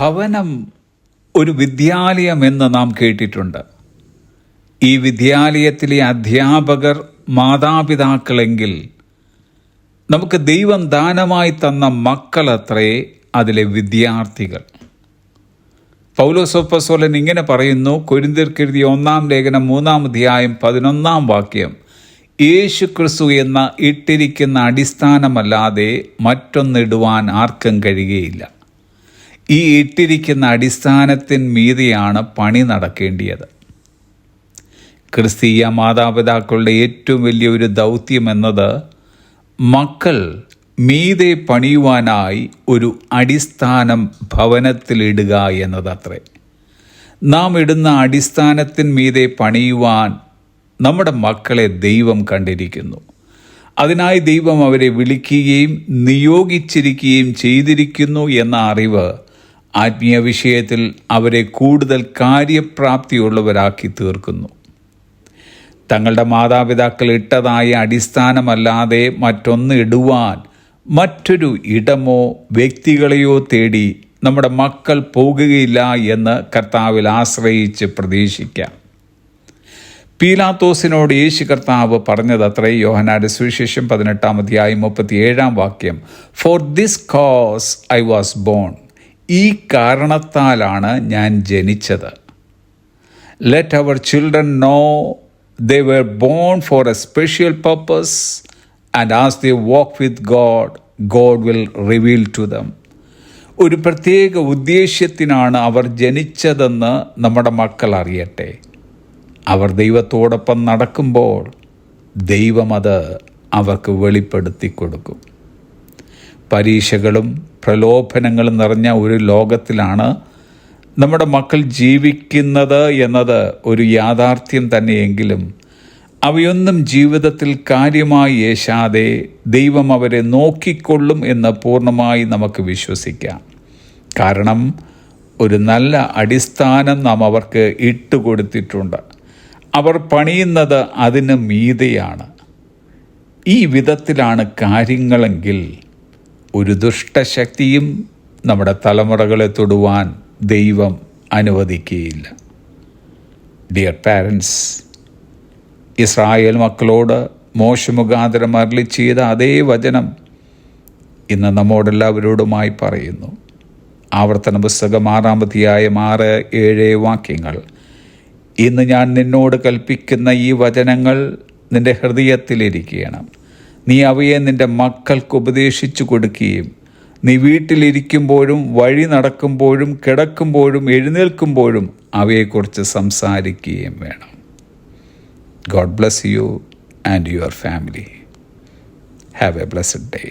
ഭവനം ഒരു വിദ്യാലയം എന്ന് നാം കേട്ടിട്ടുണ്ട്. ഈ വിദ്യാലയത്തിലെ അധ്യാപകർ മാതാപിതാക്കളെങ്കിൽ നമുക്ക് ദൈവം ദാനമായി തന്ന മക്കളത്രേ അതിലെ വിദ്യാർത്ഥികൾ. പൗലോസോപ്പസോലൻ ഇങ്ങനെ പറയുന്നു കൊരിന്തിർക്കെഴുതിയ ഒന്നാം ലേഖനം മൂന്നാം അധ്യായം പതിനൊന്നാം വാക്യം യേശു ക്രിസ്തു എന്ന ഇട്ടിരിക്കുന്ന അടിസ്ഥാനമല്ലാതെ മറ്റൊന്നിടുവാൻ ആർക്കും കഴിയുകയില്ല. ഈ ഇട്ടിരിക്കുന്ന അടിസ്ഥാനത്തിന് മീതിയാണ് പണി നടക്കേണ്ടിയത്. ക്രിസ്തീയ മാതാപിതാക്കളുടെ ഏറ്റവും വലിയൊരു ദൗത്യം എന്നത് മക്കൾ മീതെ പണിയുവാനായി ഒരു അടിസ്ഥാനം ഭവനത്തിലിടുക എന്നതത്രേ. നാം ഇടുന്ന അടിസ്ഥാനത്തിന് മീതെ പണിയുവാൻ നമ്മുടെ മക്കളെ ദൈവം കണ്ടിരിക്കുന്നു. അതിനായി ദൈവം അവരെ വിളിക്കുകയും നിയോഗിച്ചിരിക്കുകയും ചെയ്തിരിക്കുന്നു എന്ന അറിവ് ആത്മീയ വിഷയത്തിൽ അവരെ കൂടുതൽ കാര്യപ്രാപ്തിയുള്ളവരാക്കി തീർക്കുന്നു. തങ്ങളുടെ മാതാപിതാക്കൾ ഇട്ടതായ അടിസ്ഥാനമല്ലാതെ മറ്റൊന്ന് ഇടുവാൻ മറ്റൊരു ഇടമോ വ്യക്തികളെയോ തേടി നമ്മുടെ മക്കൾ പോകുകയില്ല എന്ന് കർത്താവിൽ ആശ്രയിച്ച് പ്രതീക്ഷിക്കാം. പീലാത്തോസിനോട് യേശു കർത്താവ് പറഞ്ഞതത്രേ യോഹനാരുടെ സുവിശേഷം പതിനെട്ടാം അധ്യായം മുപ്പത്തിയേഴാം വാക്യം for this cause I was born ഈ കാരണത്താലാണ് ഞാൻ ജനിച്ചത്. Let our children know they were born for a special purpose, and as they walk with God God will reveal to them. ഒരു പ്രത്യേക ഉദ്ദേശ്യത്തിനാണ് അവർ ജനിച്ചതെന്ന് നമ്മുടെ മക്കൾ അറിയട്ടെ. അവർ ദൈവത്തോടൊപ്പം നടക്കുമ്പോൾ ദൈവം അത് അവർക്ക് വെളിപ്പെടുത്തി കൊടുക്കും പരീക്ഷകളും പ്രലോഭനങ്ങളും നിറഞ്ഞ ഒരു ലോകത്തിലാണ് നമ്മുടെ മക്കൾ ജീവിക്കുന്നത് എന്നത് ഒരു യാഥാർത്ഥ്യം തന്നെയെങ്കിലും അവയൊന്നും ജീവിതത്തിൽ കാര്യമായി യേശാതെ ദൈവം അവരെ നോക്കിക്കൊള്ളും എന്ന് പൂർണമായി നമുക്ക് വിശ്വസിക്കാം. കാരണം ഒരു നല്ല അടിസ്ഥാനം നാം അവർക്ക് ഇട്ടുകൊടുത്തിട്ടുണ്ട് അവർ പണിയുന്നത് അതിന് മീതെയാണ്. ഈ വിധത്തിലാണ് കാര്യങ്ങളെങ്കിൽ ഒരു ദുഷ്ടശക്തിയും നമ്മുടെ തലമുറകളെ തൊടുവാൻ ദൈവം അനുവദിക്കുകയില്ല. ഡിയർ പാരൻസ് ഇസ്രായേൽ മക്കളോട് മോശമുഖാന്തരം അരളി ചെയ്ത അതേ വചനം ഇന്ന് നമ്മോടെല്ലാവരോടുമായി പറയുന്നു. ആവർത്തന പുസ്തകം ആറാമതിയായ ആറ് ഏഴ് വാക്യങ്ങൾ. ഇന്ന് ഞാൻ നിന്നോട് കൽപ്പിക്കുന്ന ഈ വചനങ്ങൾ നിന്റെ ഹൃദയത്തിലിരിക്കണം. നീ അവയെ നിന്റെ മക്കൾക്ക് ഉപദേശിച്ചു കൊടുക്കുകയും നീ വീട്ടിലിരിക്കുമ്പോഴും വഴി നടക്കുമ്പോഴും കിടക്കുമ്പോഴും എഴുന്നേൽക്കുമ്പോഴും അവയെക്കുറിച്ച് സംസാരിക്കുകയും വേണം. God bless you and your family have a blessed day